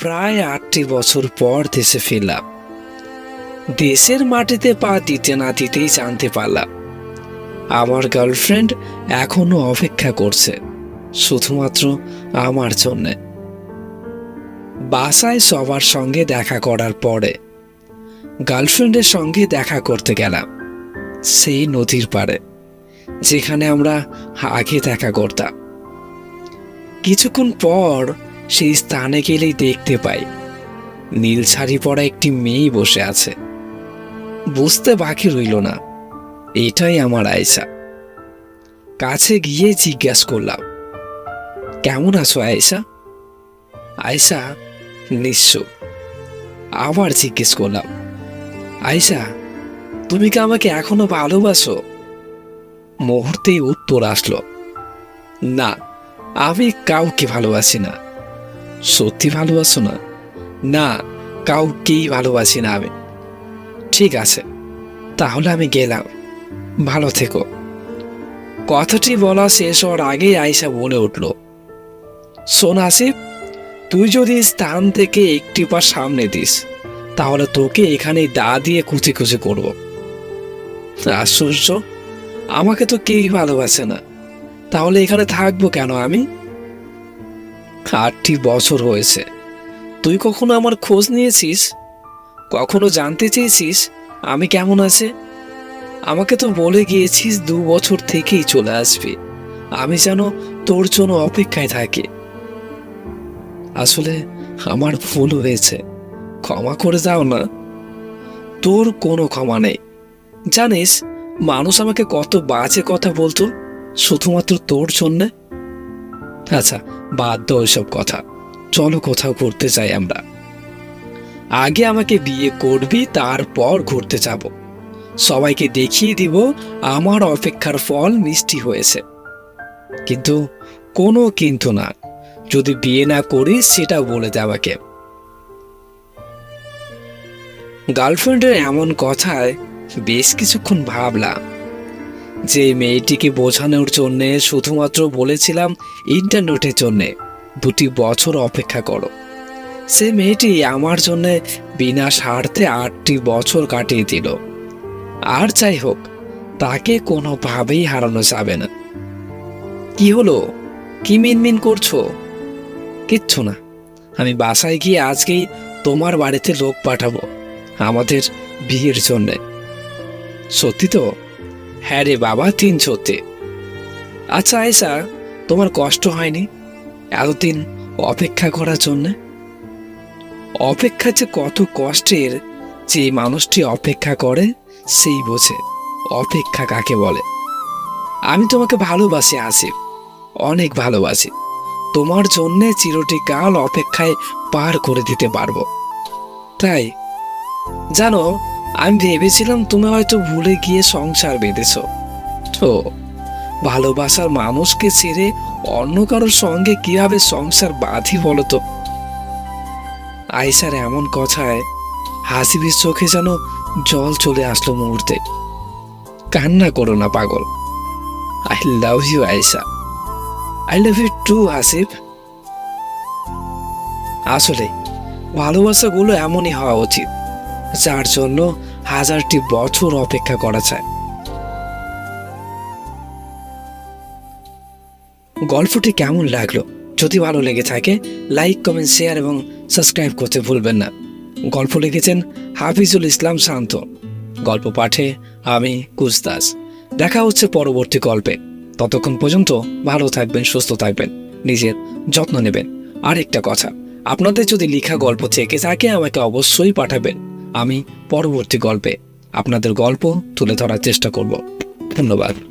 প্রায় আটটি বছর পর দেশে ফিরলাম। দেশের মাটিতে পা দিতে না দিতেই জানতে পারলাম, আমার গার্লফ্রেন্ড এখনও অপেক্ষা করছে, শুধুমাত্র আমার জন্যে। বাসায় সবার সঙ্গে দেখা করার পরে গার্লফ্রেন্ডের সঙ্গে দেখা করতে গেলাম, সেই নদীর পাড়ে, যেখানে আমরা আগে দেখা করতাম। কিছুক্ষণ পর সেই স্থানে গেলেই দেখতে পাই। নীল শাড়ি পরা একটি মেয়ে বসে আছে। বুঝতে বাকি রইল না। এটাই আমার আয়সা কাছে গিয়ে জিজ্ঞাসা করলাম, কেমন আছো আয়েশা? আয়েশা নিঃস্ব আবার জিজ্ঞেস করলাম, আয়েশা, তুমি কি আমাকে এখনও ভালোবাসো? মুহূর্তেই উত্তর আসলো, না, আমি কাউকে ভালোবাসি না। সত্যি ভালোবাসো না? না, কাউকেই ভালোবাসি না আমি। ঠিক আছে, তাহলে আমি গেলাম। ভালো থেকো। কথাটি বলা শেষ হওয়ার আগেই আয়সা বলে উঠল শোন তুই যদি স্থান থেকে একটি পা সামনে দিস, তাহলে তোকে এখানে দা দিয়ে কুচি কুচি করব। আশ্চর্য, আমাকে তো কেই ভালোবাসে না। তাহলে এখানে থাকব কেন আমি? আটটি বছর হয়েছে। তুই কখনো আমার খোঁজ নিয়েছিস? কখনো জানতে চেয়েছিস আমি কেমন আছে? আমাকে তো বলে গিয়েছিস দু বছর থেকেই চলে আসবি। আমি যেন তোর জন্য অপেক্ষায় থাকি। আসলে আমার ভুল হয়েছে। ক্ষমা করে দাও না। তোর কোনো ক্ষমা নেই। জানিস, মানুষ আমাকে কত বাজে কথা বলতো, শুধুমাত্র তোর জন্যে। আচ্ছা বাদ দাও ওইসব কথা। চলো কোথাও ঘুরতে যাই আমরা। আগে আমাকে বিয়ে করবি, তারপর ঘুরতে যাব। সবাইকে দেখিয়ে দিব, আমার অপেক্ষার ফল মিষ্টি হয়েছে। কিন্তু কোনো কিন্তু না। যদি বিয়ে না করিস, সেটা বলে দে আমাকে। গার্লফ্রেন্ডের এমন কথায় বেশ কিছুক্ষণ ভাবলাম। যে মেয়েটিকে বোঝানোর জন্যে শুধুমাত্র বলেছিলাম ইন্টারনেটের জন্যে, দুটি বছর অপেক্ষা করো। সে মেয়েটি আমার জন্য বিনা স্বার্থে আটটি বছর কাটিয়ে দিল। আর যাই হোক, তাকে কোনোভাবেই হারানো যাবে না। কি হলো? কি মিনমিন করছ? কিচ্ছু না। আমি বাসায় গিয়ে আজকেই তোমার বাড়িতে লোক পাঠাবো, আমাদের বিয়ের জন্যে। সত্যি তো? হ্যাঁ রে বাবা, তিন সত্যি আচ্ছা আয়সা তোমার কষ্ট হয়নি এতদিন অপেক্ষা করার জন্যে? অপেক্ষা যে কত কষ্টের যে মানুষটি অপেক্ষা করে, সেই বোঝে। অপেক্ষা কাকে বলে? আমি তোমাকে ভালোবাসি, আসিফ। অনেক ভালোবাসি। তোমার জন্যে চিরটি কাল অপেক্ষায় পার করে দিতে পারব। তাই, জানো আমি ভেবেছিলাম তুমি হয়তো ভুলে গিয়ে সংসার বেঁধেছ। তো ভালোবাসার মানুষকে ছেড়ে অন্য কারোর সঙ্গে কীভাবে সংসার বাঁধি বলতো তো? আয়সার এমন কথায় হাসিবির চোখে যেন জল চলে আসলো মুহূর্তে। কান্না করো না, পাগল। I love you Aisha I love you too Asif আসলে ভালোবাসাগুলো এমনই হওয়া উচিত, যার জন্য হাজারটি বছর অপেক্ষা করা যায়। গল্পটি কেমন লাগল? যদি ভালো লেগে থাকে, লাইক, কমেন্ট, শেয়ার এবং সাবস্ক্রাইব করতে ভুলবেন না। গল্প লিখেছেন হাফিজুল ইসলাম শান্ত। গল্প পাঠে আমি কুজদাস দেখা হচ্ছে পরবর্তী গল্পে। ততক্ষণ পর্যন্ত ভালো থাকবেন, সুস্থ থাকবেন, নিজের যত্ন নেবেন। আর একটা কথা, আপনাদের যদি লেখা গল্প থেকে থাকে, আমাকে অবশ্যই পাঠাবেন। আমি পরবর্তী গল্পে আপনাদের গল্প তুলে ধরার চেষ্টা করব। ধন্যবাদ।